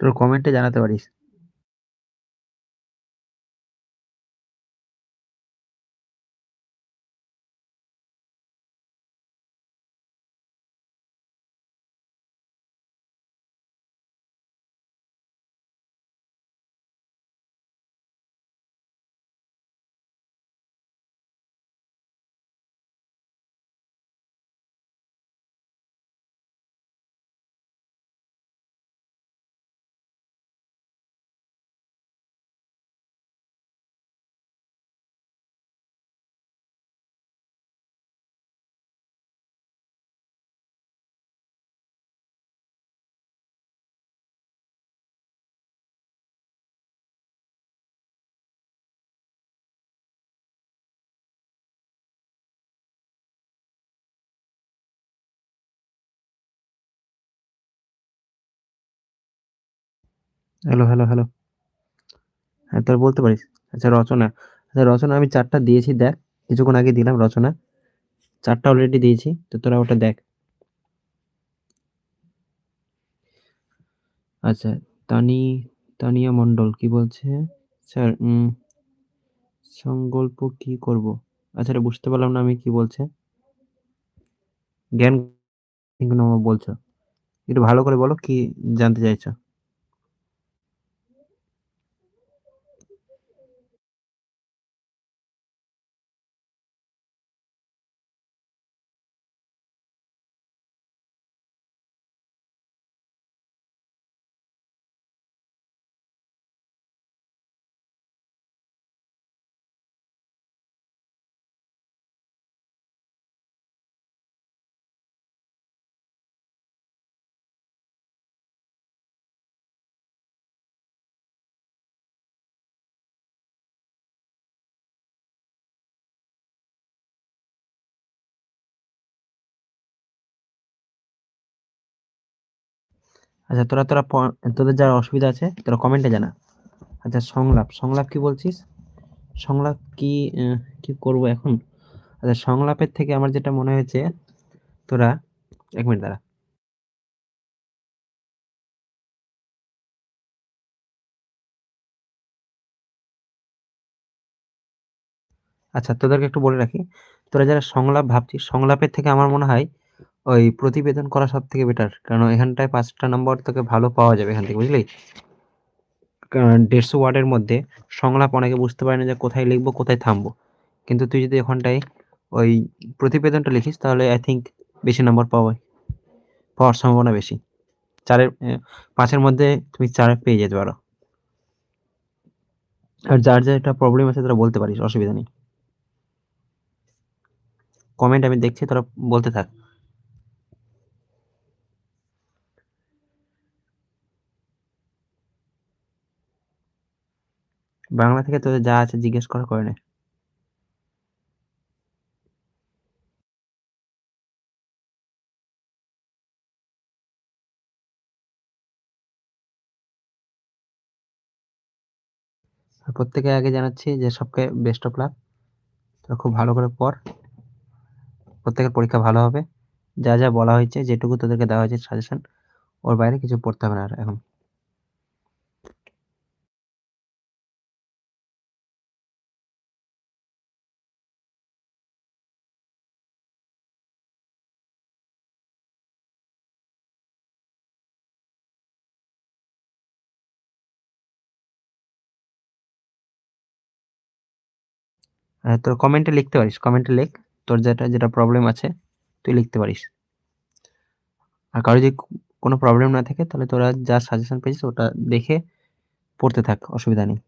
তোর কমেন্টে জানাতে পারিস হ্যালো হ্যালো হ্যালো হ্যাঁ তোর বলতে পারিস। আচ্ছা রচনা। আচ্ছা রচনা আমি চারটা দিয়েছি, দেখ। কিছুক্ষণ আগে দিলাম রচনা। চারটা অলরেডি দিয়েছি, তো তোরা ওটা দেখ। আচ্ছা তানি, তানিয়া মণ্ডল কি বলছে? স্যার সংকল্প কি করব? আচ্ছা এটা বুঝতে পারলাম না আমি কি বলছে। জ্ঞান বলছো। একটু ভালো করে বলো, কি জানতে চাইছো? আচ্ছা তোরা তোরা তোদের যার অসুবিধা আছে, তোরা কমেন্টে জানা। আচ্ছা সংলাপ সংলাপ কি বলছিস? সংলাপ কি কি করব এখন? আচ্ছা সংলাপের থেকে আমার যেটা মনে হয়েছে, তোরা, এক মিনিট দাঁড়া। আচ্ছা তোদেরকে একটু বলে রাখি, তোরা যারা সংলাপ ভাবছিস, সংলাপের থেকে আমার মনে হয় ওই প্রতিবেদন করা সব থেকে বেটার কারণ এখানটায় পাঁচটা নম্বর তোকে ভালো পাওয়া যাবে এখান থেকে, বুঝলি? কারণ দেড়শো ওয়ার্ডের মধ্যে সংলাপ অনেকে বুঝতে পারে না যে কোথায় লিখব, কোথায় থামবো। কিন্তু তুই যদি ওখানটায় ওই প্রতিবেদনটা লিখিস, তাহলে আই থিঙ্ক বেশি নম্বর পাওয়া পাওয়ার সম্ভাবনা বেশি। চারের পাঁচের মধ্যে তুমি চার পেয়ে যেতে পারো। আর যার যার একটা প্রবলেম আছে তারা বলতে পারিস, অসুবিধা নেই। কমেন্ট আমি দেখছি, তারা বলতে থাক। বাংলা থেকে তোদের যা আছে জিজ্ঞেস করা, করে নে। প্রত্যেকে আগে জানাচ্ছি যে সবকে বেস্ট অফ লাক তোরা খুব ভালো করে পড়। প্রত্যেকের পরীক্ষা ভালো হবে। যা যা বলা হয়েছে, যেটুকু তোদেরকে দেওয়া হয়েছে সাজেশন ওর বাইরে কিছু পড়তে হবে না আর এখন। তোর কমেন্টে লিখতে পারিস কমেন্টে লেখ। তোর যেটা যেটা প্রবলেম আছে, তুই লিখতে পারিস। আর কারও যদি কোনো প্রবলেম না থাকে, তাহলে তোরা যা সাজেশন পেয়েছিস, ওটা দেখে পড়তে থাক, অসুবিধা নেই।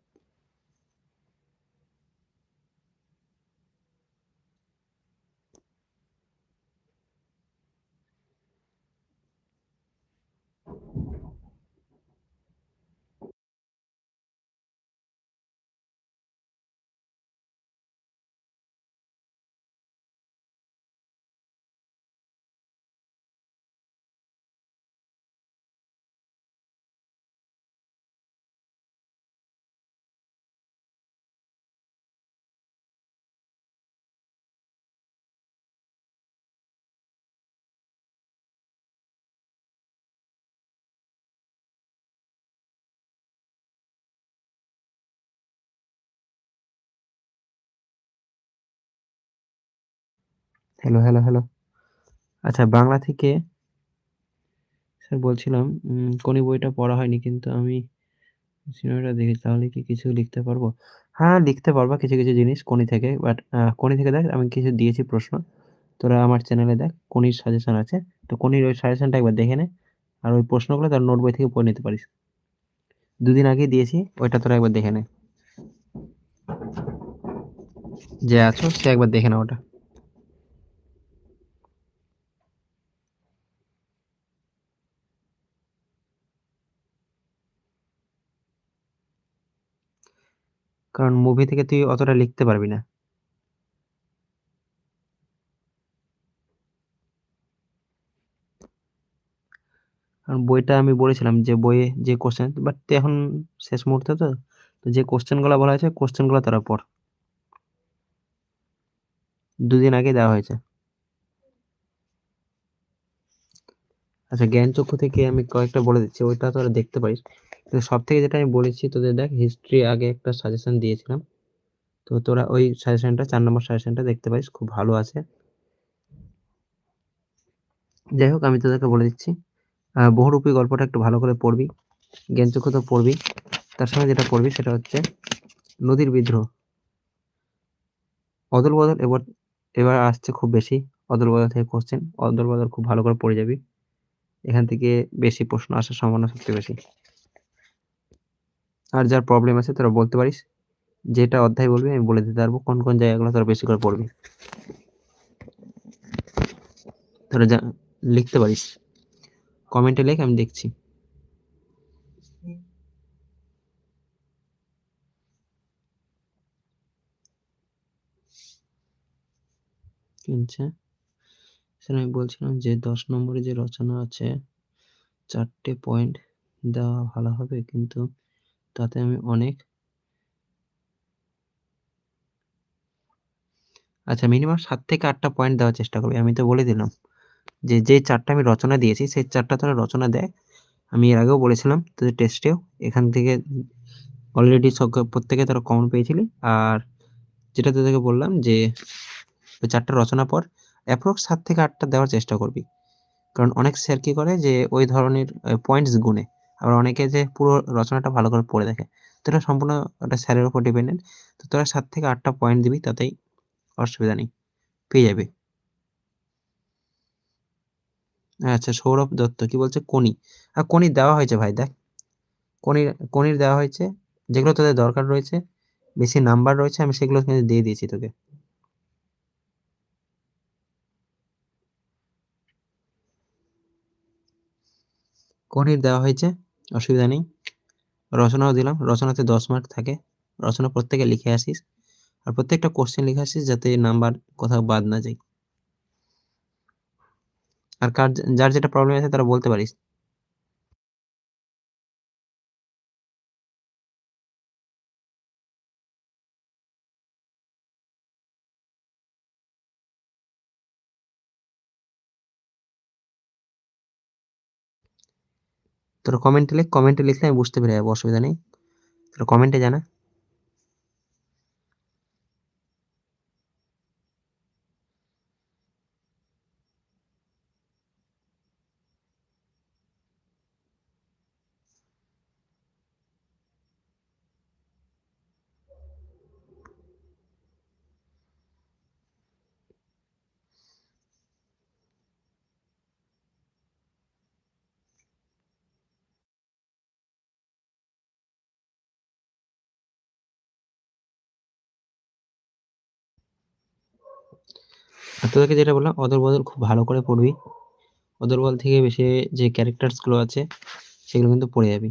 Hello, hello, hello. আচ্ছা বাংলা থেকে স্যার বলছিলাম কোনি বইটা পড়া হয়নি কিন্তু আমি সিনেমাটা দেখেছি। তাহলে কি কিছু লিখতে পারব? হ্যাঁ, লিখতে পারবা কিছু, কিছু জিনিস কোনি থেকে। বাট কোনি থেকে দেখ আমি কিছু দিয়েছি প্রশ্ন। তোরা আমার চ্যানেলে দেখ কোনির সাজেশন আছে। তো কোনির ওই সাজেশনটা একবার দেখে নে। আর ওই প্রশ্নগুলো তোর নোট বই থেকে পড়ে নিতে পারিস। দুদিন আগেই দিয়েছি ওইটা তোরা একবার দেখে নে। যে আছো সে একবার দেখে না ওটা। কারণ মুভি থেকে তুই অতটা লিখতে পারবি না। কারণ বইটা আমি বলেছিলাম যে বইয়ে যে কোশ্চেন বাট এখন শেষ মুহূর্তে তো, তো যে কোয়েশ্চেনগুলা বলা হয়েছে কোয়েশ্চেনগুলা তোরা পড়। দুদিন আগে দেওয়া হয়েছে। আচ্ছা জ্ঞানচক্ষু থেকে আমি কয়েকটা বলে দিচ্ছি ওইটা তোরা দেখতে পারিস। কিন্তু সবথেকে যেটা আমি বলেছি তোদের দেখ হিস্ট্রি আগে একটা সাজেশন দিয়েছিলাম। তো তোরা ওই সাজেশনটা চার নম্বর সাজেশনটা দেখতে পারিস, খুব ভালো আছে। যাই হোক, আমি তোদেরকে বলে দিচ্ছি। বহুরূপী গল্পটা একটু ভালো করে পড়বি। জ্ঞানচক্ষু তো পড়বি। তার সঙ্গে যেটা পড়বি সেটা হচ্ছে, নদীর বিদ্রোহ। অদল-বদল এবার এবার আসছে খুব বেশি। অদল-বদল থেকে কোশ্চেন অদল-বদল খুব ভালো করে পড়ে যাবি। এখান থেকে বেশি প্রশ্ন আসার সম্ভাবনা সবচেয়ে বেশি। আর যার প্রবলেম আছে তোরা বলতে পারিস। যেটা অধ্যায় বলবি আমি বলে দিতে পারব কোন, কোন জায়গাগুলো তোরা বেশি করে পড়বি। তোরা যা লিখতে পারিস। কমেন্টে লেখ আমি দেখছি। আচ্ছা। স্যার আমি বলছিলাম যে ১০ নম্বরে যে রচনা আছে ৪ টে পয়েন্ট দেওয়া ভালো হবে কিন্তু তাতে আমি অনেক আচ্ছা মিনিমাম সাত থেকে আটটা পয়েন্ট দেওয়ার চেষ্টা করবি। আমি তো বলে দিলাম। যে, যে চারটা আমি রচনা দিয়েছি সেই চারটা তারা রচনা দেয় আমি এর আগেও বলেছিলাম তোদের টেস্টেও এখান থেকে অলরেডি সক প্রত্যেকে তারা কমন পেয়েছিলি। আর যেটা তোদেরকে বললাম যে ওই ৪ টা রচনা পড়। অ্যাপ্রক্স সাত থেকে আটটা দেওয়ার চেষ্টা করবি। কারণ অনেক স্যার কি করে যে ওই ধরনের পয়েন্টস গুনে। আবার অনেকে যে পুরো রচনাটা ভালো করে পড়ে দেখে। তো এটা সম্পূর্ণ ওটা স্যারের উপর ডিপেন্ডেন্ট। তো তোরা ৭ থেকে আটটা পয়েন্ট দিবি তাতেই অসুবিধা নেই। পেয়ে যাবি। আচ্ছা সৌরভ দত্ত কি বলছে? কোনি। আর কোনি দেওয়া হয়েছে ভাই দেখ। কোনির কোনির দেওয়া হয়েছে। যেগুলো তোদের দরকার রয়েছে, বেশি নাম্বার রয়েছে আমি সেগুলো কিন্তু দিয়ে দিয়েছি তোকে। কোনির দেওয়া হয়েছে, অসুবিধা নেই। রচনাও দিলাম। রচনাতে ১০ মার্ক থাকে। রচনা প্রত্যেকে লিখে আসিস। আর প্রত্যেকটা কোয়েশ্চেন লিখে আসিস যাতে নাম্বার কোথাও বাদ না যায়। আর কার, যার যেটা প্রবলেম আছে তারা বলতে পারিস। তোরা কমেন্টে লিখ কমেন্টে লিখলে আমি বুঝতে পেরে যাব অসুবিধা নেই। তোরা কমেন্টে জানা। তোদেরকে যেটা বললাম অদল-বদল খুব ভালো করে পড়বি। অদল-বদল থেকে বেশি যে ক্যারেক্টারসগুলো আছে সেগুলো কিন্তু পড়ে যাবি।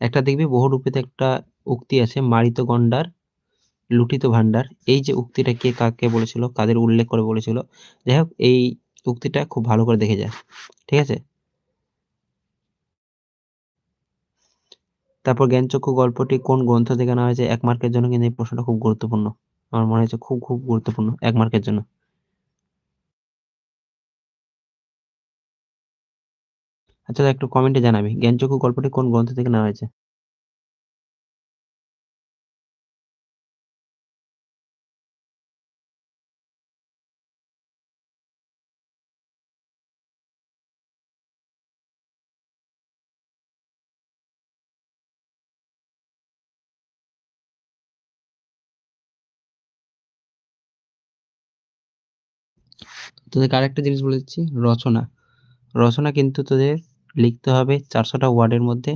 একটা দেখবি বহুরূপীতে একটা উক্তি আছে মারিত গন্ডার লুটিত ভাণ্ডার। এই যে উক্তিটা কে কাকে বলেছিল, কাদের উল্লেখ করে বলেছিল। যাই হোক এই উক্তিটা খুব ভালো করে দেখে যায় ঠিক আছে? তারপর জ্ঞানচক্ষু গল্পটি কোন গ্রন্থ থেকে নেওয়া হয়েছে এক মার্কের জন্য কিন্তু এই প্রশ্নটা খুব গুরুত্বপূর্ণ। আমার মনে হয়েছে খুব, খুব গুরুত্বপূর্ণ এক মার্কের জন্য। আচ্ছা একটু কমেন্টে জানাবি। জ্ঞানচক্ষু গল্পটি কোন গ্রন্থ থেকে নেওয়া হয়েছে? তোদেরকে আরেকটা জিনিস বলে দিচ্ছি, রচনা। রচনা কিন্তু তোদের লিখতে হবে চারশোটা ওয়ার্ডের মধ্যে।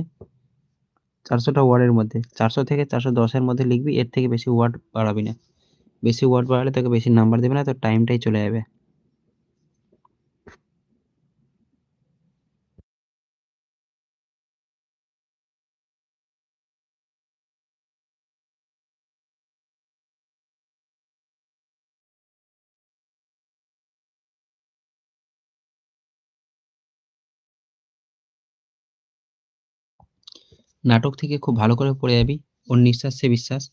চারশোটা ওয়ার্ডের মধ্যে। চারশো থেকে চারশো দশের মধ্যে লিখবি, এর থেকে বেশি ওয়ার্ড বাড়াবি না। বেশি ওয়ার্ড বাড়ালে তোকে বেশি নাম্বার দেবে না তো টাইমটাই চলে যাবে। নাটক থেকে খুব ভালো করে পড়ে যাবি। ওর নিঃশ্বাসে বিশ্বাস।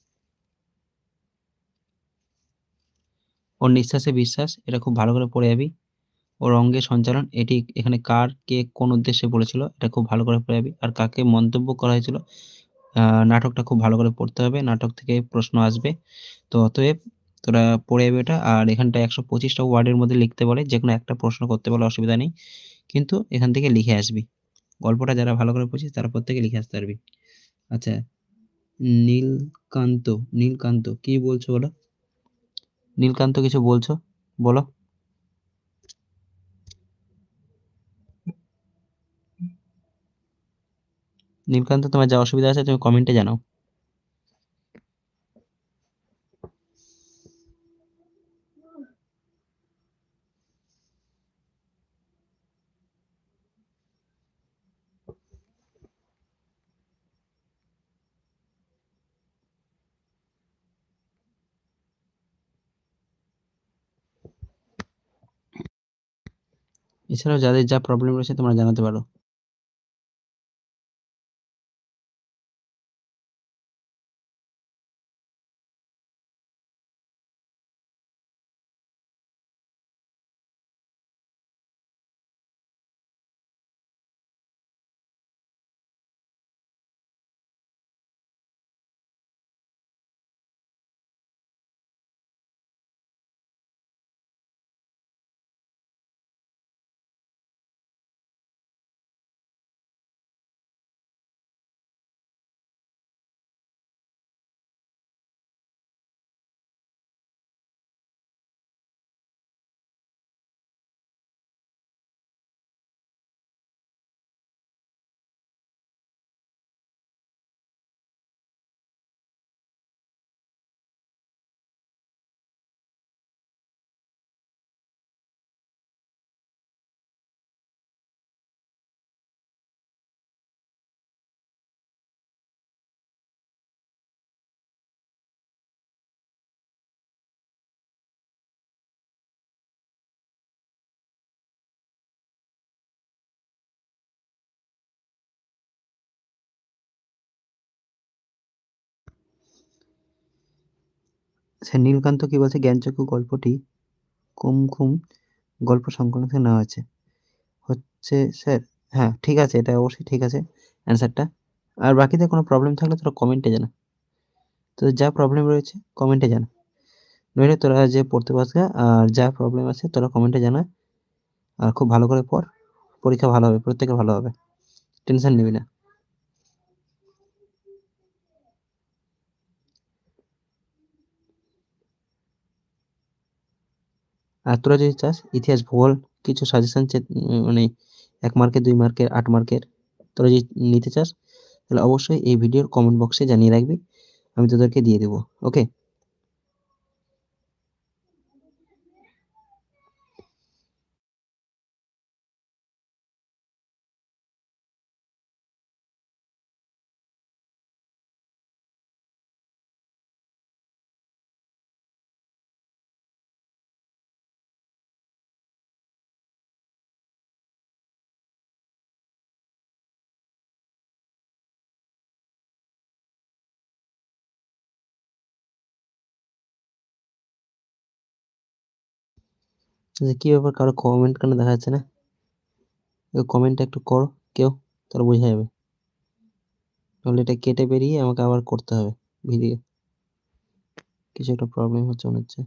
ওর নিঃশ্বাসে বিশ্বাস, এটা খুব ভালো করে পড়ে যাবি। ওর অঙ্গের সঞ্চালন, এটি এখানে কার, কে, কোন উদ্দেশ্যে বলেছিল, এটা খুব ভালো করে পড়ে যাবি। আর কাকে মন্তব্য করা হয়েছিল নাটকটা খুব ভালো করে পড়তে হবে। নাটক থেকে প্রশ্ন আসবে। তো অতএব তোরা পড়ে যাবে এটা, আর এখানটা একশো পঁচিশটা ওয়ার্ডের মধ্যে লিখতে বলে যে কোনো একটা প্রশ্ন করতে বলে অসুবিধা নেই। কিন্তু এখান থেকে লিখে আসবি। গল্পটা যারা ভালো করে পড়ছিস তারা প্রত্যেকে লিখে আসতে পারবি। আচ্ছা নীলকান্ত নীলকান্ত, কি বলছো বলো? নীলকান্ত কিছু বলছো? বলো। নীলকান্ত, তোমার যা অসুবিধা আছে তুমি কমেন্টে জানাও। এছাড়াও যাদের যা প্রবলেম রয়েছে তোমরা জানাতে পারো। স্যার নীলকান্ত কি বলছে? জ্ঞানচক্ষু গল্পটি কুমকুম গল্প সংকলন থেকে নেওয়া হয়েছে। হচ্ছে স্যার হ্যাঁ ঠিক আছে, এটা অবশ্যই ঠিক আছে অ্যান্সারটা। আর বাকিতে কোনো প্রবলেম থাকলে তোরা কমেন্টে জানা। তো যা প্রবলেম রয়েছে কমেন্টে জানা। নইলে তোরা যে পড়তে পারছে আর যা প্রবলেম আছে তোরা কমেন্টে জানা। আর খুব ভালো করে পড়, পরীক্ষা ভালো হবে, প্রত্যেকে ভালো হবে। টেনশন নিবি না। আর তোরা যদি চাস ইতিহাস, ভূগোল কিছু সাজেশন মানে এক মার্কের দুই মার্কের আট মার্কের তোরা যদি নিতে চাস, তাহলে অবশ্যই এই ভিডিওর কমেন্ট বক্সে জানিয়ে রাখবি। আমি তোদেরকে দিয়ে দেবো। ওকে কী ব্যাপার কারও কমেন্ট কেন দেখা যাচ্ছে না? কমেন্টটা একটু করো, কেউ, তাহলে বোঝা যাবে। তাহলে এটা কেটে বেরিয়ে আমাকে আবার করতে হবে ভিডিও কিছু একটা প্রবলেম হচ্ছে মনে হচ্ছে।